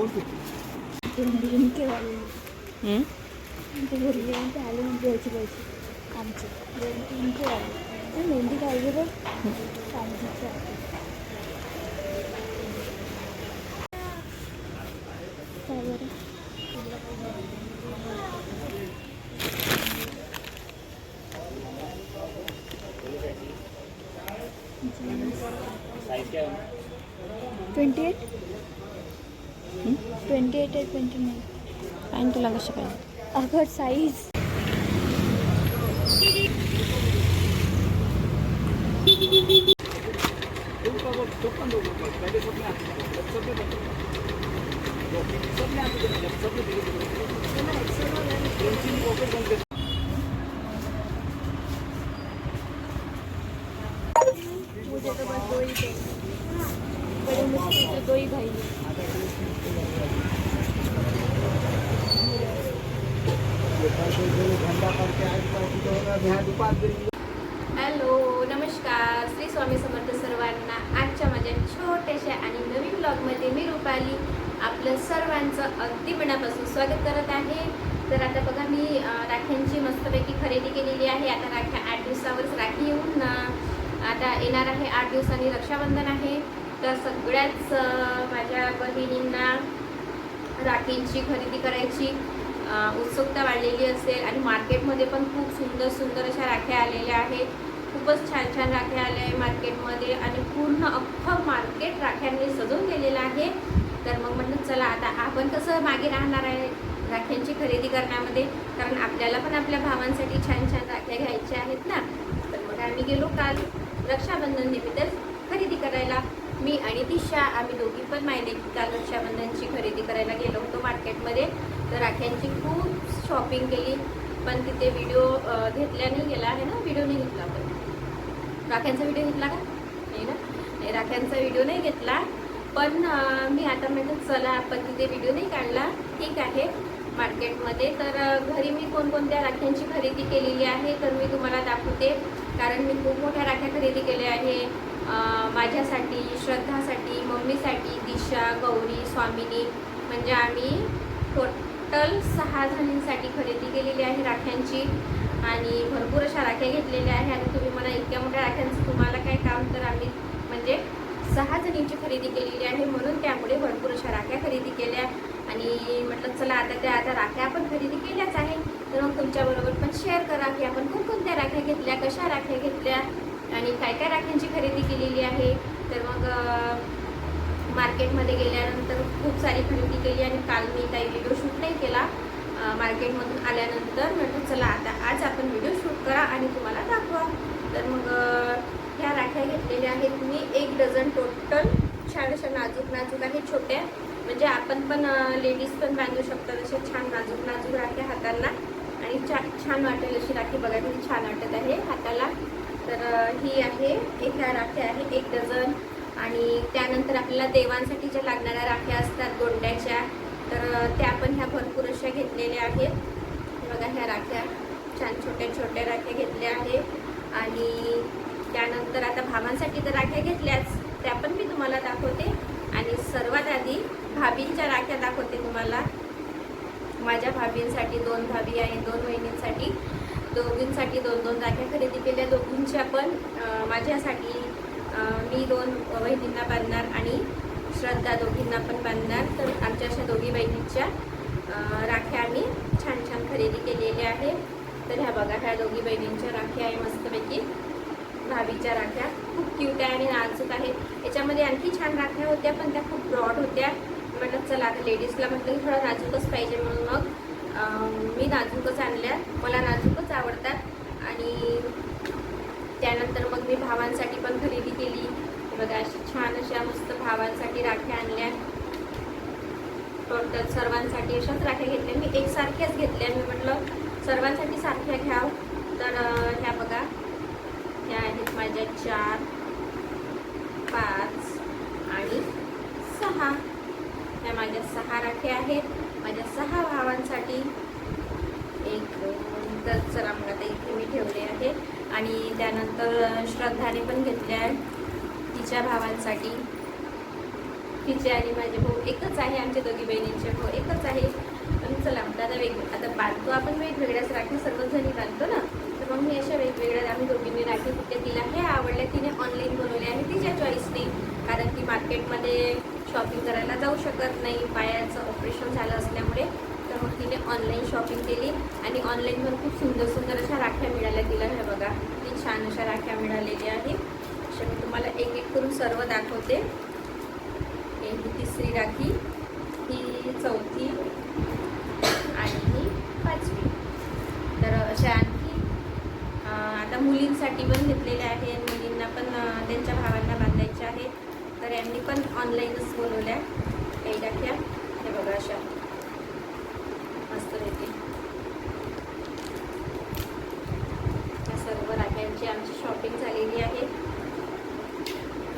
ते नेमके वाले हं? ते घरी येऊन ते आले म्हणजे एट आहे ट्वेंटी नाईन आणि तुला कशा पाहिजे? अगं साईज मुझे तो बस दो. ही चाहिए बड़े मुश्किल से दो ही भाई हॅलो नमस्कार. श्री स्वामी समर्थ सर्वांना आजच्या माझ्या छोट्याशा आणि नवीन ब्लॉगमध्ये मी रुपाली. आपलं सर्वांचं अगदी मनापासून स्वागत करत आहे. तर आता बघा मी राख्यांची मस्तपैकी खरेदी केलेली आहे. आता राख्या आठ दिवसावरच राखी येऊन ना आता येणार आहे आठ दिवसांनी रक्षाबंधन आहे. तर सगळ्याच माझ्या बहिणींना राखींची खरेदी करायची. उत्सुकता वाढलेली असेल आणि मार्केटमध्ये पण खूप सुंदर सुंदर अशा राख्या आलेल्या आहेत. खूपच छान छान राख्या आल्या आहे मार्केटमध्ये आणि पूर्ण अख्खं मार्केट राख्यांनी सजून गेलेलं आहे. तर मग म्हटलं चला आता आपण कसं मागे राहणार आहे राख्यांची खरेदी करण्यामध्ये? कारण आपल्याला पण आपल्या भावांसाठी छान छान राख्या घ्यायच्या आहेत ना. तर मग आम्ही गेलो काल रक्षाबंधन निमित्त खरेदी करायला. मी आणि दिशा आम्ही दोघी पण माहिती की काल रक्षाबंधनची खरेदी करायला गेलो होतो मार्केटमध्ये. तर राख्यांची खूप शॉपिंग केली पण तिथे व्हिडिओ घेतल्या नाही गेला. आहे ना? व्हिडिओ नाही घेतला आपण. राख्यांचा व्हिडिओ घेतला का? नाही ना? नाही राख्यांचा व्हिडिओ नाही घेतला. पण मी आता म्हटलं चला आपण तिथे व्हिडिओ नाही काढला. ठीक आहे मार्केटमध्ये. तर घरी मी कोणकोणत्या राख्यांची खरेदी केलेली आहे तर मी तुम्हाला दाखवते. कारण मी खूप मोठ्या राख्या खरेदी केल्या आहे. माझ्यासाठी श्रद्धासाठी मम्मीसाठी दिशा गौरी स्वामिनी म्हणजे आम्ही टोटल सहा जणींसाठी खरेदी केलेली आहे राख्यांची आणि भरपूर अशा राख्या घेतलेल्या आहे. आणि तुम्ही मला इतक्या मोठ्या राख्यांचं तुम्हाला काय काम तर आम्ही म्हणजे सहा जणींची खरेदी केलेली आहे. म्हणून त्यामुळे भरपूर अशा राख्या खरेदी केल्या. आणि म्हटलं चला आता त्या आता राख्या आपण खरेदी केल्याच आहे तर मग तुमच्याबरोबर पण शेअर करा की आपण कोणकोणत्या राख्या घेतल्या कशा राख्या घेतल्या आणि काय काय राख्यांची खरेदी केलेली आहे? तर मग मार्केटमध्ये गेल्यानंतर खूप सारी खरेदी केली आणि काल मी काही व्हिडिओ शूट नाही केला. मार्केटमधून आल्यानंतर म्हटलं चला आता आज आपण व्हिडिओ शूट करा आणि तुम्हाला दाखवा. तर मग ह्या राख्या घेतलेल्या आहेत मी. एक डझन टोटल छान अशा नाजूक नाजूक आहेत छोट्या. म्हणजे आपण पण लेडीज पण बांधू शकतात अशा छान नाजूक नाजूक राख्या हातांना. आणि छान वाटेल अशी राखी बघायला छान वाटत आहे हाताला. तर ही आहे एक ह्या राख्या आहे एक डझन. आणि त्यानंतर आपल्याला देवांसाठी ज्या लागणाऱ्या राख्या असतात गोंड्याच्या तर त्या पण ह्या भरपूर अशा घेतलेल्या आहेत. बघा ह्या राख्या. छान छोट्या छोट्या राख्या घेतल्या आहेत. आणि त्यानंतर आता भावांसाठी तर राख्या घेतल्याच त्या पण मी तुम्हाला दाखवते. आणि सर्वात आधी भाभींच्या राख्या दाखवते तुम्हाला. माझ्या भाभींसाठी दोन भाभी आहे दोन बहिणींसाठी दोघींसाठी दोन दोन राख्या खरेदी केल्या. दोघींच्या पण माझ्यासाठी मी दोन बहिणींना बांधणार आणि श्रद्धा दोघींना पण बांधणार. तर आमच्या अशा दोघी बहिणींच्या राख्या आम्ही छान छान खरेदी केलेल्या आहे तर ह्या बघा ह्या दोघी बहिणींच्या राख्या आहे मस्तपैकी. भाभीच्या राख्या खूप क्यूट आहे आणि नाजूक आहे. याच्यामध्ये आणखी छान राख्या होत्या पण त्या खूप ब्रॉड होत्या. म्हटलं चला आता लेडीजला म्हटलं की थोडं नाजूकच पाहिजे म्हणून मग मी नाजूकच आणल्या. मला नाजूकच आवडतात आणि त्यानंतर मग मी भावांसाठी पण खरेदी केली. बघा अशी छान अशा मस्त भावांसाठी राख्या आणल्या. टोटल सर्वांसाठी अशाच राख्या घेतल्या. मी एकसारख्याच घेतल्या. मी म्हटलं सर्वांसाठी सारख्या घ्याव. तर ह्या बघा. ह्या आहेत माझ्या चार पाच आणि सहा. ह्या माझ्या सहा राख्या आहेत. माझ्या सहा भावांसाठी एक दोन तर चला मग ताई आणि त्यानंतर श्रद्धाने पण घेतल्या आहे तिच्या भावांसाठी. तिचे आणि माझे भाऊ एकच आहे आमच्या दोघी बहिणींचे भाऊ एकच आहे. पण चला म्हटलं आता वेग आता बांधतो आपण वेगवेगळ्याच राखी सर्वजणी बांधतो ना? तर मग मी अशा वेगवेगळ्या आम्ही दोघींनी राखी कुठे तिला हे आवडल्या तिने ऑनलाईन बनवले आणि तिच्या चॉईसने कारण ती मार्केटमध्ये शॉपिंग करायला जाऊ शकत नाही पायाचं ऑपरेशन झालं असल्यामुळे. तर मग तिने ऑनलाईन शॉपिंग केली आणि ऑनलाईन पण खूप सुंदर सुंदर अशा राख्या मिळाल्या तिला हे बघा किती छान मिळालेली आहे. अशा मी तुम्हाला एक एक करून सर्व दाखवते. ही तिसरी राखी. ही चौथी आणि ही पाचवी. तर अशा आणखी आता मुलींसाठी पण घेतलेल्या आहे मुलींना पण त्यांच्या भावांना बांधायच्या आहेत. तर यांनी पण ऑनलाईनच बोलवल्या. काही राख्या. हे बघा अशा मस्त पैकी या सर्व राख्यांची आमची शॉपिंग झालेली आहे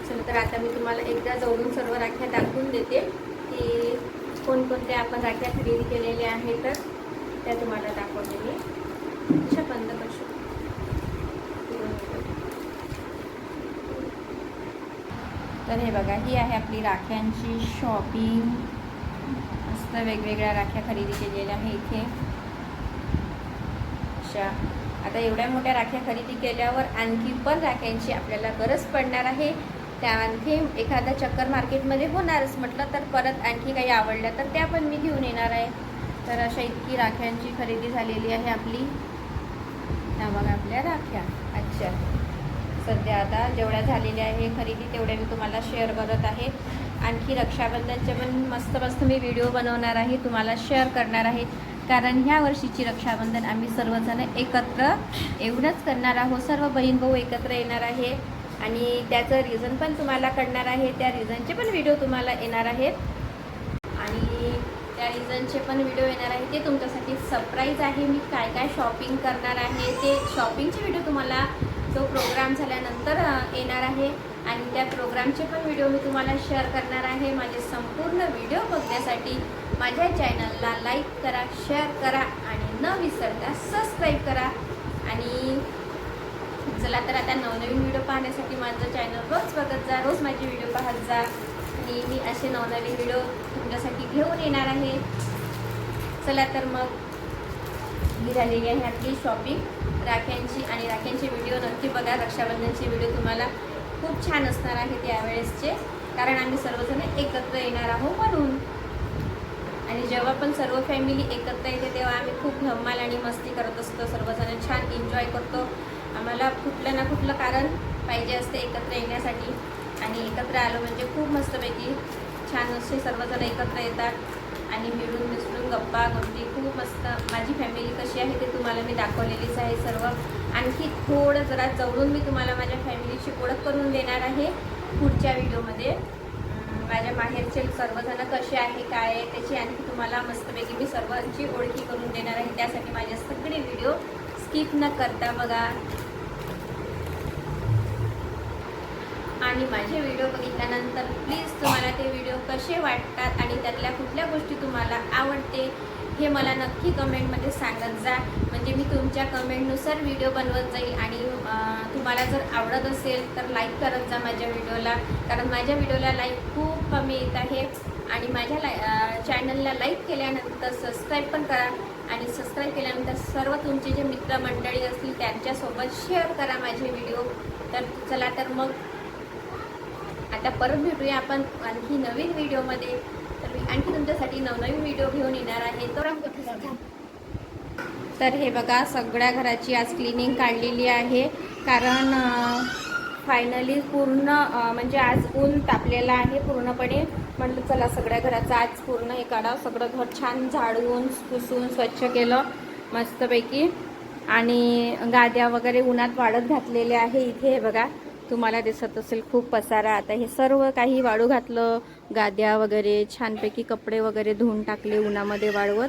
चला तर आता मी तुम्हाला एकदा जवळून सर्व राख्या दाखवून देते. की कोणकोणत्या आपण राख्या खरेदी केलेल्या आहेत तर त्या तुम्हाला दाखवते मी. अशा बंद करशो तर हे बघा ही आहे आपली राख्यांची शॉपिंग मस्त वेगवेगळ्या राख्या खरेदी केलेल्या आहे इथे. अशा. आता एवढ्या मोठ्या राख्या खरेदी केल्यावर आणखी पण राख्यांची आपल्याला गरज पडणार आहे. त्या आणखी एखादा चक्कर मार्केटमध्ये होणारच. म्हटलं तर परत आणखी काही आवडल्या तर त्या पण मी घेऊन येणार आहे. तर अशा इतकी राख्यांची खरेदी झालेली आहे आपली. त्या बघा आपल्या राख्या. अच्छा. सध्या आता जेवढ्या झालेल्या आहे खरेदी तेवढ्या मी तुम्हाला शेअर करत आहे. आणखी रक्षाबंधनचे पण मस्त मस्त मी व्हिडिओ बनवणार आहे. तुम्हाला शेअर करणार आहे. कारण ह्या वर्षीची रक्षाबंधन आम्ही सर्वजण एकत्र एवढंच करणार आहोत. सर्व बहीण भाऊ एकत्र येणार आहे. आणि त्याचं रिझन पण तुम्हाला कळणार आहे. त्या रिझनचे पण व्हिडिओ तुम्हाला येणार आहेत. आणि त्या रिझनचे पण व्हिडिओ येणार आहे ते तुमच्यासाठी सरप्राईज आहे. मी काय काय शॉपिंग करणार आहे. ते शॉपिंगचे व्हिडिओ तुम्हाला तो प्रोग्राम झाल्यानंतर येणार आहे. आणि त्या प्रोग्रामचे पण व्हिडिओ मी तुम्हाला शेअर करणार आहे. माझे संपूर्ण व्हिडिओ बघण्यासाठी माझ्या चॅनलला लाईक करा शेअर करा आणि न विसरता सबस्क्राईब करा. आणि चला तर आता नवनवीन व्हिडिओ पाहण्यासाठी माझं चॅनल रोज बघत जा रोज माझे व्हिडिओ पाहत जा. आणि मी असे नवनवीन व्हिडिओ तुमच्यासाठी घेऊन येणार आहे. चला तर मग ही झालेली आहे आपली शॉपिंग राख्यांची आणि राख्यांचे व्हिडिओ नक्की बघा. रक्षाबंधनचे व्हिडिओ तुम्हाला खूप छान असणार आहे त्यावेळेसचे कारण आम्ही सर्वजण एकत्र येणार आहोत म्हणून. आणि जेव्हा पण सर्व फॅमिली एकत्र येते तेव्हा आम्ही खूप धम्माल आणि मस्ती करत असतो. सर्वजण छान एन्जॉय करतो. आम्हाला कुठलं ना कुठलं कारण पाहिजे असते एकत्र येण्यासाठी. आणि एकत्र आलो म्हणजे खूप मस्तपैकी छान असे सर्वजण एकत्र येतात आणि मिळून मिसळून गप्पा गोष्टी खूप मस्त. माझी फॅमिली कशी आहे ते तुम्हाला मी दाखवलेलीच आहे सर्व. आणखी थोडं जरा जवळून मी तुम्हाला माझ्या फॅमिलीची ओळख करून देणार आहे पुढच्या व्हिडिओमध्ये. माझ्या माहेरचे सर्वजण कसे आहे काय आहे त्याची आणखी तुम्हाला मस्तपैकी मी सर्वांची ओळखी करून देणार आहे. त्यासाठी माझे सगळे व्हिडिओ स्किप न करता बघा. आणि माझे व्हिडिओ बघितल्यानंतर प्लीज तुम्हाला ते व्हिडिओ कसे वाटतात आणि त्यातल्या कुठल्या गोष्टी तुम्हाला आवडते हे मला नक्की कमेंटमध्ये सांगत जा. म्हणजे मी तुमच्या कमेंटनुसार व्हिडिओ बनवत जाईल आणि तुम्हाला जर आवडत असेल तर लाईक करत जा माझ्या व्हिडिओला कारण माझ्या व्हिडिओला लाईक खूप कमी येत आहे. आणि माझ्या लाई चॅनलला लाईक केल्यानंतर सबस्क्राईब पण करा. आणि सबस्क्राईब केल्यानंतर सर्व तुमचे जे मित्रमंडळी असतील त्यांच्यासोबत शेअर करा माझे व्हिडिओ तर चला तर मग आता परत भेटूया आपण आणखी नवीन व्हिडिओमध्ये. तर मी आणखी तुमच्यासाठी नवनवीन व्हिडिओ घेऊन येणार आहे. तर तर हे बघा सगळ्या घराची आज क्लिनिंग काढलेली आहे. कारण फायनली पूर्ण म्हणजे आज ऊन तापलेलं आहे पूर्णपणे. म्हटलं चला सगळ्या घराचं आज पूर्ण हे काढा सगळं घर छान झाडून पुसून स्वच्छ केलं मस्तपैकी. आणि गाद्या वगैरे उन्हात वाळत घातलेल्या आहे इथे हे बघा. तुम्हाला दिसत असेल खूप पसारा. आता हे सर्व काही वाळू घातलं गाद्या वगैरे छानपैकी कपडे वगैरे धुवून टाकले उन्हामध्ये वाळवत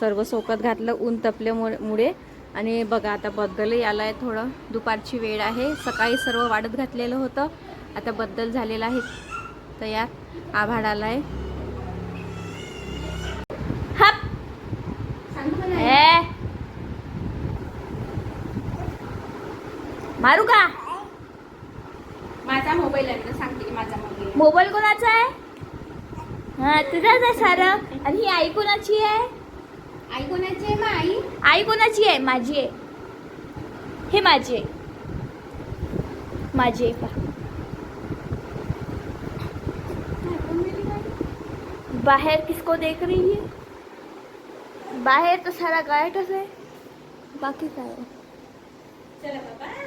सर्व सोकत घातलं ऊन तपल्यामुळे आणि बघा आता बद्दलही आला आहे थोडं दुपारची वेळ आहे. सकाळी सर्व वाढत घातलेलं होतं. आता बद्दल झालेला आहे. तयार आभाळ आला आहे मारू का माझा मोबाईल कोणाचा आहे? हा तुझाच आहे सारं. आणि ही आई कोणाची आहे? आई कोणाची आहे मग आई? आई कोणाची आहे? माझी आहे. हे माझी आहे. माझी आहे पा बाहर किसको देख रही है? बाहर तो सारा गायटच आहे बाकी काय? चला बाबा.